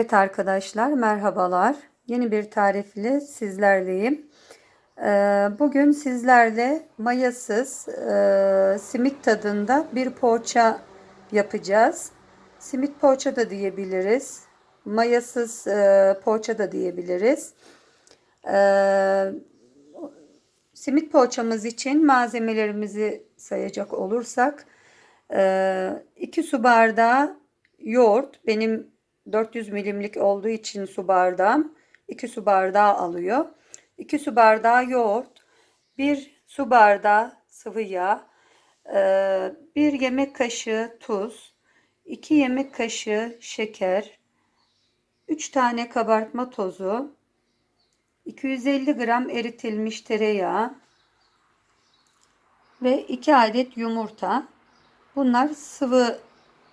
Evet arkadaşlar merhabalar. Yeni bir tarifle sizlerleyim. Ee, Bugün sizlerle mayasız e, simit tadında bir poğaça yapacağız. Simit poğaça da diyebiliriz. Mayasız e, poğaça da diyebiliriz. Ee, Simit poğaçamız için malzemelerimizi sayacak olursak 2 su bardağı yoğurt benim 400 milimlik olduğu için su bardağım 2 su bardağı alıyor. 2 su bardağı yoğurt, 1 su bardağı sıvı yağ, 1 yemek kaşığı tuz, 2 yemek kaşığı şeker, 3 tane kabartma tozu, 250 gram eritilmiş tereyağı ve 2 adet yumurta. Bunlar sıvı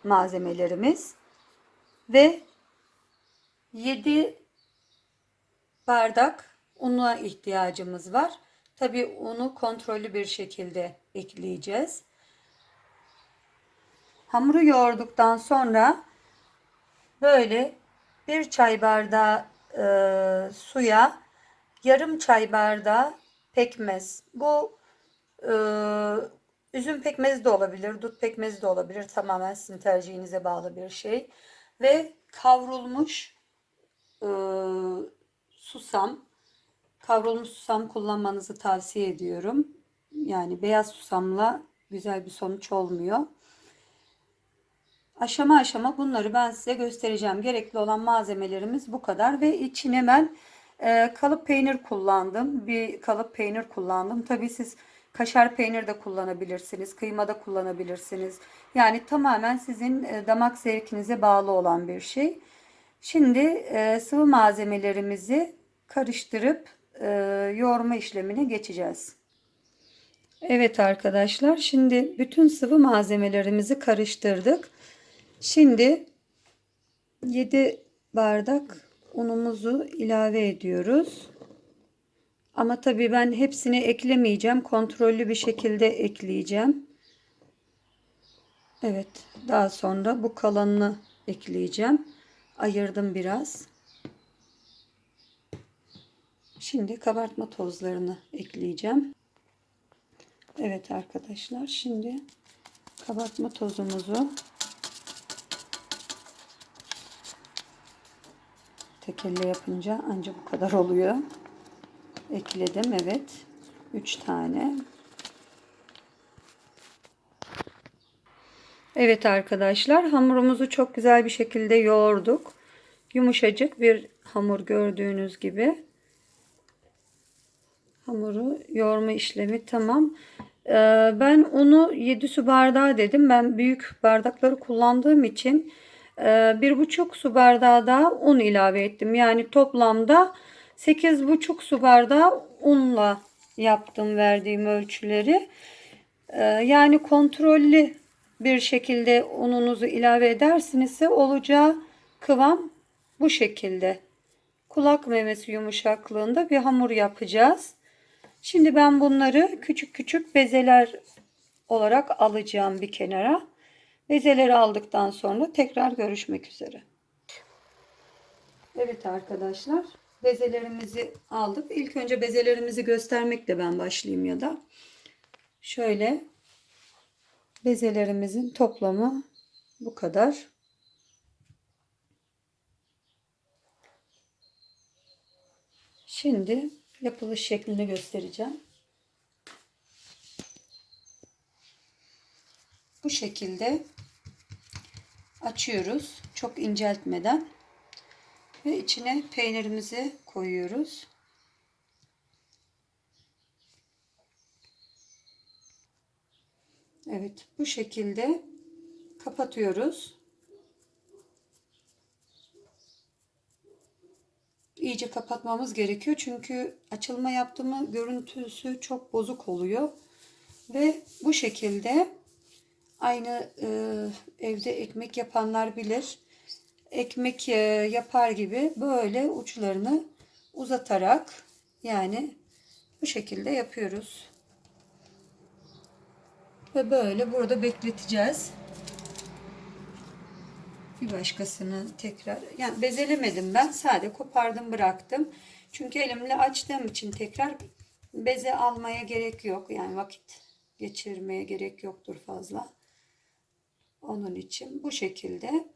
malzemelerimiz ve 7 bardak una ihtiyacımız var. Tabi unu kontrollü bir şekilde ekleyeceğiz. Hamuru yoğurduktan sonra böyle bir çay bardağı e, suya yarım çay bardağı pekmez. Bu e, üzüm pekmezi de olabilir, dut pekmezi de olabilir. Tamamen sizin tercihinize bağlı bir şey. Ve kavrulmuş e, susam. Kavrulmuş susam kullanmanızı tavsiye ediyorum. Yani beyaz susamla güzel bir sonuç olmuyor. Aşama aşama bunları ben size göstereceğim. Gerekli olan malzemelerimiz bu kadar ve içine ben e, kalıp peynir kullandım. Bir kalıp peynir kullandım. Tabii siz kaşar peynir de kullanabilirsiniz. Kıyma da kullanabilirsiniz. Yani tamamen sizin e, damak zevkinize bağlı olan bir şey. Şimdi e, sıvı malzemelerimizi karıştırıp e, yoğurma işlemine geçeceğiz. Evet arkadaşlar şimdi bütün sıvı malzemelerimizi karıştırdık. Şimdi 7 bardak unumuzu ilave ediyoruz. Ama tabii ben hepsini eklemeyeceğim. Kontrollü bir şekilde ekleyeceğim. Evet, daha sonra bu kalanını ekleyeceğim. Ayırdım biraz. Şimdi kabartma tozlarını ekleyeceğim. Evet arkadaşlar, şimdi kabartma tozumuzu tek elle yapınca ancak bu kadar oluyor. Ekledim evet. 3 tane. Evet arkadaşlar hamurumuzu çok güzel bir şekilde yoğurduk. Yumuşacık bir hamur gördüğünüz gibi. Hamuru yoğurma işlemi tamam. Ee, ben onu 7 su bardağı dedim. Ben büyük bardakları kullandığım için e, bir buçuk su bardağı daha un ilave ettim. Yani toplamda 8,5 su bardağı unla yaptım verdiğim ölçüleri. Ee, yani kontrollü bir şekilde ununuzu ilave edersinizse olacağı kıvam bu şekilde. Kulak memesi yumuşaklığında bir hamur yapacağız. Şimdi ben bunları küçük küçük bezeler olarak alacağım bir kenara. Bezeleri aldıktan sonra tekrar görüşmek üzere. Evet arkadaşlar bezelerimizi aldık. İlk önce bezelerimizi göstermekle ben başlayayım ya da. Şöyle bezelerimizin toplamı bu kadar. Şimdi yapılış şeklini göstereceğim. Bu şekilde açıyoruz. Çok inceltmeden. Ve içine peynirimizi koyuyoruz. Evet bu şekilde kapatıyoruz. İyice kapatmamız gerekiyor. Çünkü açılma yaptığımı görüntüsü çok bozuk oluyor. Ve bu şekilde aynı e, evde ekmek yapanlar bilir ekmek e, yapar gibi böyle uçlarını uzatarak yani bu şekilde yapıyoruz. Ve böyle burada bekleteceğiz. Bir başkasını tekrar yani bezelemedim ben. Sade kopardım bıraktım. Çünkü elimle açtığım için tekrar beze almaya gerek yok. Yani vakit geçirmeye gerek yoktur fazla. Onun için bu şekilde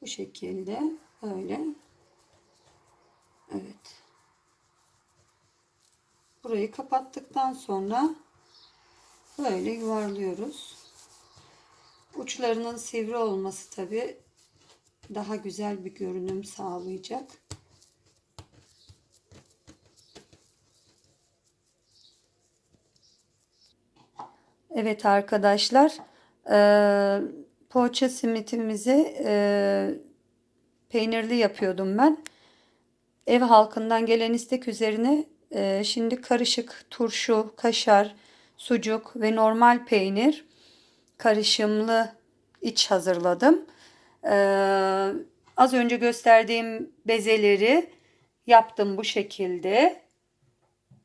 bu şekilde öyle. Evet. Burayı kapattıktan sonra böyle yuvarlıyoruz. Uçlarının sivri olması tabi daha güzel bir görünüm sağlayacak. Evet arkadaşlar eee, poğaça simitimizi eee, peynirli yapıyordum ben. Ev halkından gelen istek üzerine eee, şimdi karışık turşu, kaşar, sucuk ve normal peynir karışımlı iç hazırladım. Eee, az önce gösterdiğim bezeleri yaptım bu şekilde.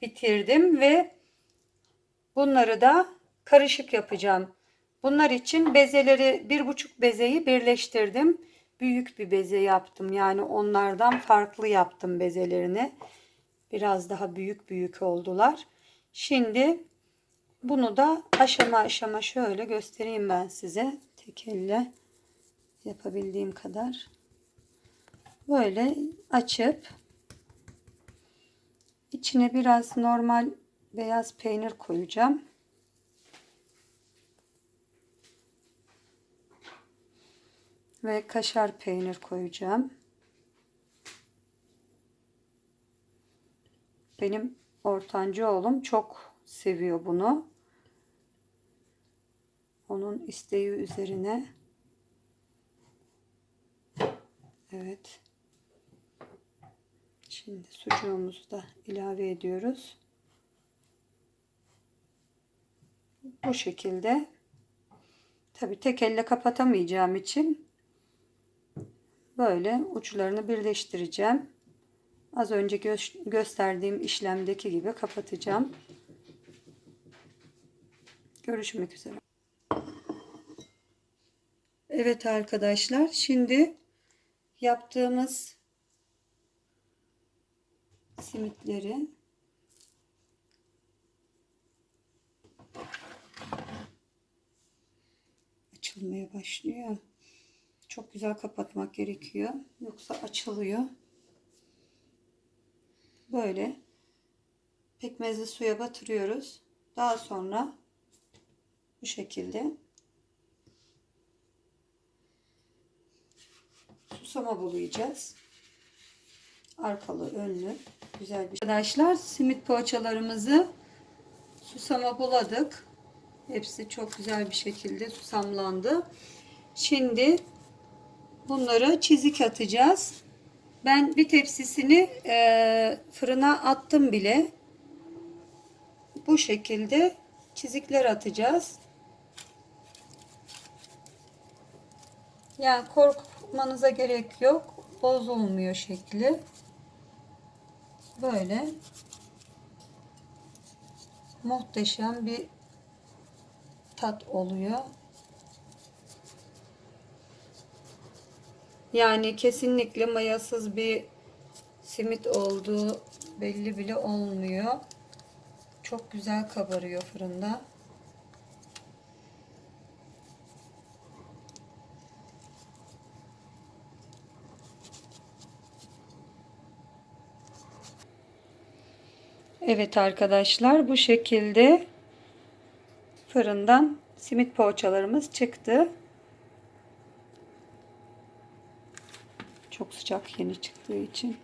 Bitirdim ve bunları da karışık yapacağım. Bunlar için bezeleri bir buçuk bezeyi birleştirdim. Büyük bir beze yaptım. Yani onlardan farklı yaptım bezelerini. Biraz daha büyük büyük oldular. Şimdi bunu da aşama aşama şöyle göstereyim ben size. Tek elle yapabildiğim kadar. Böyle açıp içine biraz normal beyaz peynir koyacağım. Ve kaşar peynir koyacağım. Benim ortancı oğlum çok seviyor bunu. Onun isteği üzerine. Evet. Şimdi sucuğumuzu da ilave ediyoruz. Bu şekilde. Tabi tek elle kapatamayacağım için böyle uçlarını birleştireceğim. Az önce gö gösterdiğim işlemdeki gibi kapatacağım. Görüşmek üzere. Evet arkadaşlar şimdi yaptığımız simitleri açılmaya başlıyor. Çok güzel kapatmak gerekiyor. Yoksa açılıyor. Böyle pekmezli suya batırıyoruz. Daha sonra bu şekilde susama bulayacağız. Arkalı önlü güzel bir Arkadaşlar simit poğaçalarımızı susama buladık. Hepsi çok güzel bir şekilde susamlandı. Şimdi bunları çizik atacağız. Ben bir tepsisini e, fırına attım bile. Bu şekilde çizikler atacağız. Yani korkmanıza gerek yok. Bozulmuyor şekli. Böyle muhteşem bir tat oluyor. Yani kesinlikle mayasız bir simit olduğu belli bile olmuyor. Çok güzel kabarıyor fırında. Evet arkadaşlar bu şekilde fırından simit poğaçalarımız çıktı. Sıcak yeni çıktığı için.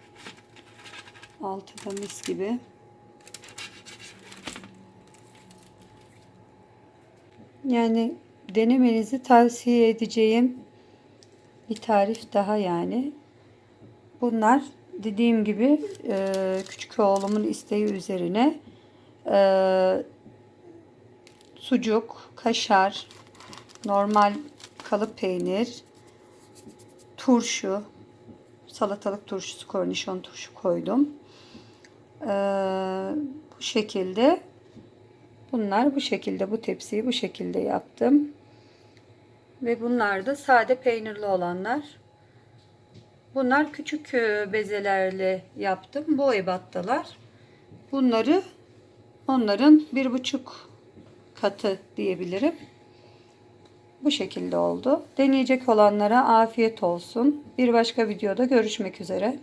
Altı da mis gibi. Yani denemenizi tavsiye edeceğim bir tarif daha yani. Bunlar dediğim gibi e, küçük oğlumun isteği üzerine e, sucuk, kaşar, normal kalıp peynir, turşu, salatalık turşusu, kornişon turşu koydum. Ee, bu şekilde bunlar bu şekilde bu tepsiyi bu şekilde yaptım. Ve bunlar da sade peynirli olanlar. Bunlar küçük e, bezelerle yaptım. Bu ebattalar. Bunları onların bir buçuk katı diyebilirim. Bu şekilde oldu. Deneyecek olanlara afiyet olsun. Bir başka videoda görüşmek üzere.